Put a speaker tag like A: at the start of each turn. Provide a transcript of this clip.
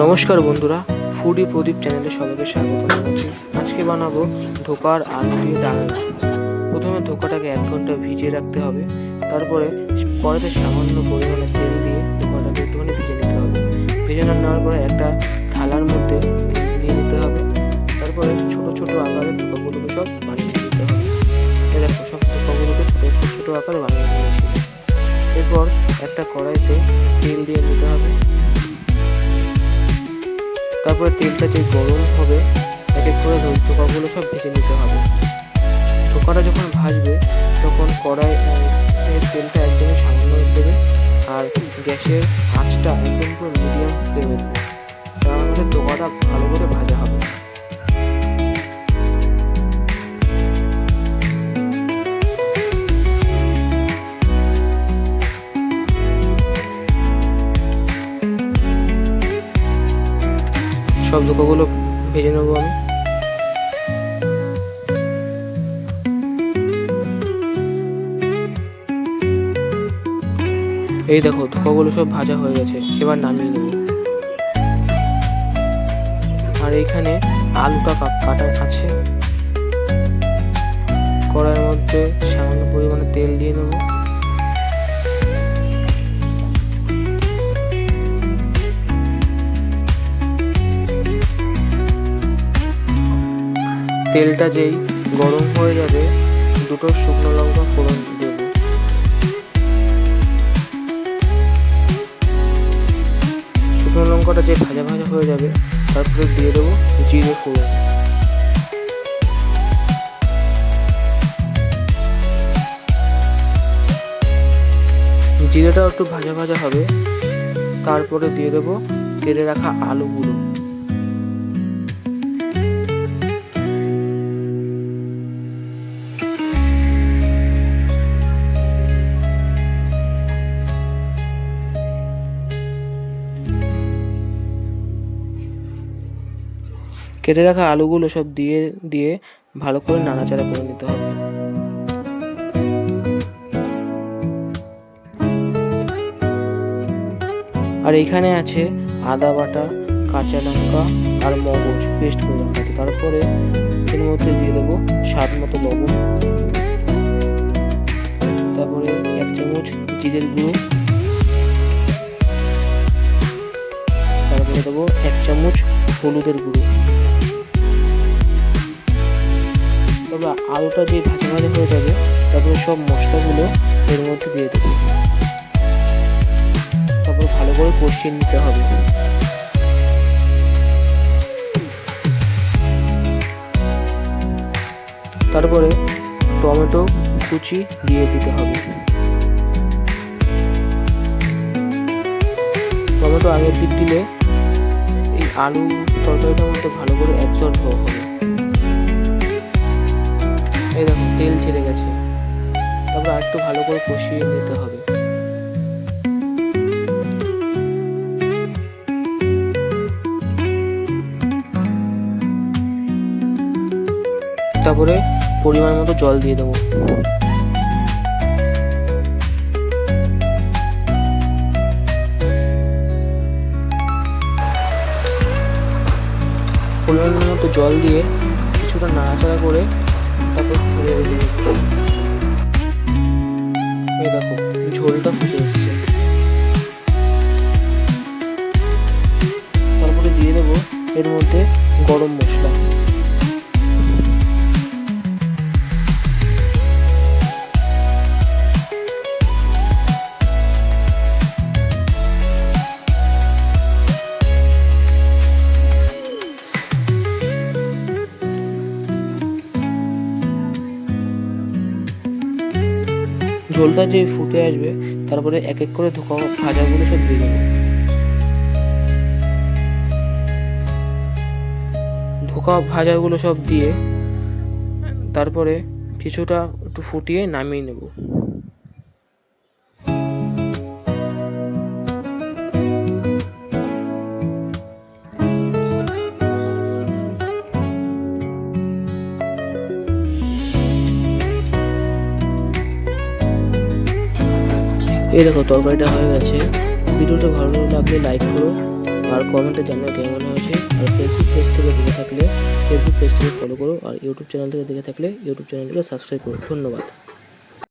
A: নমস্কার বন্ধুরা ফুডি প্রদীপ চ্যানেলে সবাইকে স্বাগত জানাচ্ছি। আজকে বানাবো ধোকার আলু দিয়ে ডালনা। প্রথমে ধোকাটাকে এক ঘণ্টা ভিজিয়ে রাখতে হবে। তারপরে কড়াতে সামান্য পরিমাণে তেল দিয়ে ধোকাটাকে একটুখানি ভিজে নিতে হবে। ভেজে নেওয়ার পরে একটা থালার মধ্যে নিয়ে নিতে হবে। তারপরে ছোট ছোট আকারের ধোকাগুলোকে সব বানিয়ে নিতে হবে। এই দেখো, সব ধোকাগুলোকে ছোট ছোট ছোট আকারে বানিয়ে নিয়েছি। এরপর একটা কড়াইতে তেল দিয়ে নিতে হবে। তারপরে তেলটা যে গরম হবে এক এক করে ঠোকাগুলো সব ভেজে নিতে হবে। ঠোকাটা যখন ভাজবে, তখন কড়াই তেলটা একদমই সামান্য দেবে আর গ্যাসের আঁচটা একদম পুরো মিডিয়াম ফ্লেমে দেবে। তাহলে ঠোকাটা ভালো করে ভাজা হবে। সব ধোকাগুলো ভেজে নেব আমি। এই দেখো ধোকাগুলো সব ভাজা হয়ে গেছে, এবার নামিয়ে নেব। আর এখানে আলুটা কাটা আছে। কড়াইয়ের মধ্যে সামান্য পরিমাণে তেল দিয়ে নেব। তেলটা যেই গরম হয়ে যাবে, দুটো শুকনো লঙ্কা ফোড়ন দেব। শুকনো লঙ্কাটা যে ভাজা ভাজা হয়ে যাবে, তারপরে দিয়ে দেবো জিরে ফোড়ন। জিরেটাও একটু ভাজা ভাজা হবে, তারপরে দিয়ে দেবো কেটে রাখা আলুগুলো কেটে রাখা আলুগুলো সব দিয়ে দিয়ে ভালো করে নাড়াচাড়া করে নিতে হবে। আর এখানে আছে আদা বাটা, কাঁচা লঙ্কা আর মগজ পেস্ট করে রাখা আছে। তারপরে এর মধ্যে দিয়ে দেবো স্বাদ মতো লবণ। তারপরে এক চামচ জিরের গুঁড়ো। তারপরে দেবো এক চামচ হলুদের গুঁড়ো। তবে আলুটা যে ভাজা ভাজা হয়ে যাবে, তারপরে সব মশলাগুলো এর মধ্যে দিয়ে দেবো। তারপর ভালো করে কষিয়ে নিতে হবে। তারপরে টমেটো কুচি দিয়ে দিতে হবে। টমেটো আগের দিক দিলে এই আলু তরকারিটার মধ্যে ভালো করে অ্যাবজর্ব হবে। এই দেখো, তেল ছেড়ে গেছে। তারপর আর একটু ভালো করে কষিয়ে নিতে হবে। তারপরে পরিমাণ মতো জল দিয়ে দেবো। পরিমাণ মতো জল দিয়ে কিছুটা নাড়াচাড়া করে তারপর ঝোলটা তারপরে দিয়ে দেবো এর মধ্যে গরম মশলা। ঝোলটা যে ফুটে আসবে, তারপরে এক এক করে ধোকা ভাজাগুলো সব দিয়ে দেবো। ধোকা ভাজাগুলো সব দিয়ে তারপরে কিছুটা একটু ফুটিয়ে নামিয়ে নেব। এই দেখো, তরকারিটা হয়ে গেছে। ভিডিওটা ভালো লাগলে লাইক করো আর কমেন্টে জানাও কেমন হয়েছে। আর ফেসবুক পেজ থেকে দেখে থাকলে ফেসবুক পেজটিকে ফলো করো আর ইউটিউব চ্যানেল থেকে দেখে থাকলে ইউটিউব চ্যানেলটিকে সাবস্ক্রাইব করো। ধন্যবাদ।